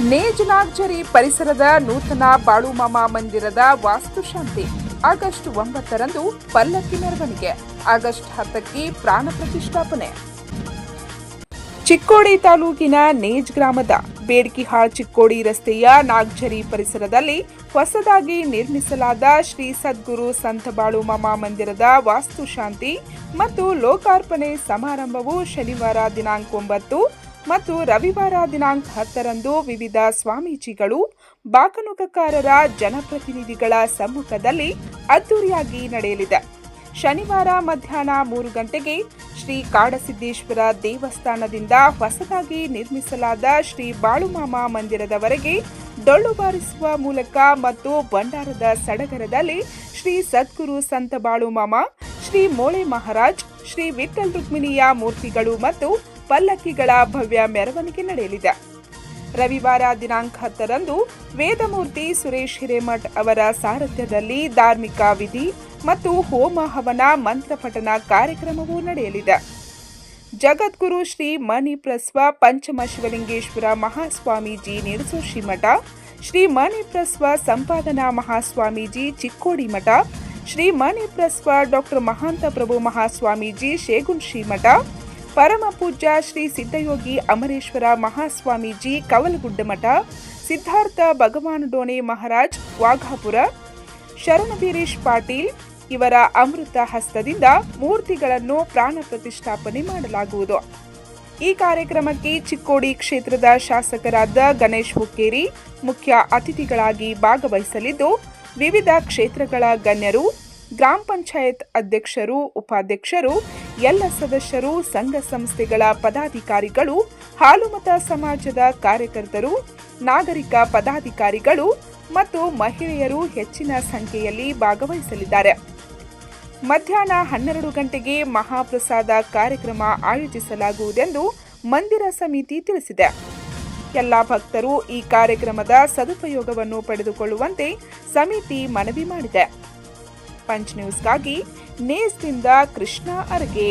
ನೇಜನಾಗ್ಜರಿ ಪರಿಸರದ ನೂತನ ಬಾಳುಮಾಮ ಮಂದಿರದ ವಾಸ್ತುಶಾಂತಿ ಆಗಸ್ಟ್ ಒಂಬತ್ತರಂದು ಪಲ್ಲಕ್ಕಿ ಮೆರವಣಿಗೆ, ಆಗಸ್ಟ್ ಹತ್ತಕ್ಕೆ ಪ್ರಾಣ ಪ್ರತಿಷ್ಠಾಪನೆ. ಚಿಕ್ಕೋಡಿ ತಾಲೂಕಿನ ನೇಜ್ ಗ್ರಾಮದ ಬೇಡ್ಕಿಹಾಳ್ ಚಿಕ್ಕೋಡಿ ರಸ್ತೆಯ ನಾಗ್ಜರಿ ಪರಿಸರದಲ್ಲಿ ಹೊಸದಾಗಿ ನಿರ್ಮಿಸಲಾದ ಶ್ರೀ ಸದ್ಗುರು ಸಂತ ಬಾಳುಮಾಮ ಮಂದಿರದ ವಾಸ್ತುಶಾಂತಿ ಮತ್ತು ಲೋಕಾರ್ಪಣೆ ಸಮಾರಂಭವು ಶನಿವಾರ ದಿನಾಂಕ ಒಂಬತ್ತು ಮತ್ತು ರವಿವಾರ ದಿನಾಂಕ ಹತ್ತರಂದು ವಿವಿಧ ಸ್ವಾಮೀಜಿಗಳು ಬಾಕನುಕಕಾರರ ಜನಪ್ರತಿನಿಧಿಗಳ ಸಮ್ಮುಖದಲ್ಲಿ ಅದ್ದೂರಿಯಾಗಿ ನಡೆಯಲಿದೆ. ಶನಿವಾರ ಮಧ್ಯಾಹ್ನ ಮೂರು ಗಂಟೆಗೆ ಶ್ರೀ ಕಾಡಸಿದ್ದೇಶ್ವರ ದೇವಸ್ಥಾನದಿಂದ ಹೊಸದಾಗಿ ನಿರ್ಮಿಸಲಾದ ಶ್ರೀ ಬಾಳುಮಾಮ ಮಂದಿರದವರೆಗೆ ಡೊಳ್ಳು ಬಾರಿಸುವ ಮೂಲಕ ಮತ್ತು ಭಂಡಾರದ ಸಡಗರದಲ್ಲಿ ಶ್ರೀ ಸದ್ಗುರು ಸಂತ ಬಾಳುಮಾಮ, ಶ್ರೀ ಮೋಳೆ ಮಹಾರಾಜ್, ಶ್ರೀ ವಿಠಲ್ ರುಕ್ಮಿಣಿಯ ಮೂರ್ತಿಗಳು ಮತ್ತು ಪಲ್ಲಕ್ಕಿಗಳ ಭವ್ಯ ಮೆರವಣಿಗೆ ನಡೆಯಲಿದೆ. ರವಿವಾರ ದಿನಾಂಕ ಹತ್ತರಂದು ವೇದಮೂರ್ತಿ ಸುರೇಶ್ ಹಿರೇಮಠ್ ಅವರ ಸಾರಥ್ಯದಲ್ಲಿ ಧಾರ್ಮಿಕ ವಿಧಿ ಮತ್ತು ಹೋಮ ಹವನ ಮಂತ್ರಪಠನ ಕಾರ್ಯಕ್ರಮವೂ ನಡೆಯಲಿದೆ. ಜಗದ್ಗುರು ಶ್ರೀ ಮಣಿಪ್ರಸ್ವ ಪಂಚಮ ಶಿವಲಿಂಗೇಶ್ವರ ಮಹಾಸ್ವಾಮೀಜಿ ನಿರಸು ಶ್ರೀಮಠ, ಶ್ರೀ ಮಣಿಪ್ರಸ್ವ ಸಂಪಾದನಾ ಮಹಾಸ್ವಾಮೀಜಿ ಚಿಕ್ಕೋಡಿ ಮಠ, ಶ್ರೀ ಮಣಿಪ್ರಸ್ವ ಡಾಕ್ಟರ್ ಮಹಾಂತ ಪ್ರಭು ಮಹಾಸ್ವಾಮೀಜಿ ಶೇಗುನ್ ಶ್ರೀಮಠ ಪರಮ ಪೂಜ್ಯ ಶ್ರೀ ಸಿದ್ಧಯೋಗಿ ಅಮರೇಶ್ವರ ಮಹಾಸ್ವಾಮೀಜಿ ಕವಲಗುಡ್ಡ ಮಠ, ಸಿದ್ಧಾರ್ಥ ಭಗವಾನ್ ಡೋಣೆ ಮಹಾರಾಜ್ ವಾಘಾಪುರ, ಶರಣಬೀರೇಶ್ ಪಾಟೀಲ್ ಇವರ ಅಮೃತ ಹಸ್ತದಿಂದ ಮೂರ್ತಿಗಳನ್ನು ಪ್ರಾಣ ಪ್ರತಿಷ್ಠಾಪನೆ ಮಾಡಲಾಗುವುದು. ಈ ಕಾರ್ಯಕ್ರಮಕ್ಕೆ ಚಿಕ್ಕೋಡಿ ಕ್ಷೇತ್ರದ ಶಾಸಕರಾದ ಗಣೇಶ್ ಹುಕ್ಕೇರಿ, ಮುಖ್ಯ ಅತಿಥಿಗಳಾಗಿ ಭಾಗವಹಿಸಲಿದ್ದು, ವಿವಿಧ ಕ್ಷೇತ್ರಗಳ ಗಣ್ಯರು, ಗ್ರಾಮ ಪಂಚಾಯತ್ ಅಧ್ಯಕ್ಷರು, ಉಪಾಧ್ಯಕ್ಷರು ಎಲ್ಲ ಸದಸ್ಯರು, ಸಂಘ ಸಂಸ್ಥೆಗಳ ಪದಾಧಿಕಾರಿಗಳು, ಹಾಲುಮತ ಸಮಾಜದ ಕಾರ್ಯಕರ್ತರು, ನಾಗರಿಕ ಪದಾಧಿಕಾರಿಗಳು ಮತ್ತು ಮಹಿಳೆಯರು ಹೆಚ್ಚಿನ ಸಂಖ್ಯೆಯಲ್ಲಿ ಭಾಗವಹಿಸಲಿದ್ದಾರೆ. ಮಧ್ಯಾಹ್ನ ಹನ್ನೆರಡು ಗಂಟೆಗೆ ಮಹಾಪ್ರಸಾದ ಕಾರ್ಯಕ್ರಮ ಆಯೋಜಿಸಲಾಗುವುದೆಂದು ಮಂದಿರ ಸಮಿತಿ ತಿಳಿಸಿದೆ. ಎಲ್ಲ ಭಕ್ತರು ಈ ಕಾರ್ಯಕ್ರಮದ ಸದುಪಯೋಗವನ್ನು ಪಡೆದುಕೊಳ್ಳುವಂತೆ ಸಮಿತಿ ಮನವಿ ಮಾಡಿದೆ. ಪಂಚ್ ನ್ಯೂಸ್ಗಾಗಿ ನೇಸ್ದಿಂದ ಕೃಷ್ಣ ಅರ್ಗೆ.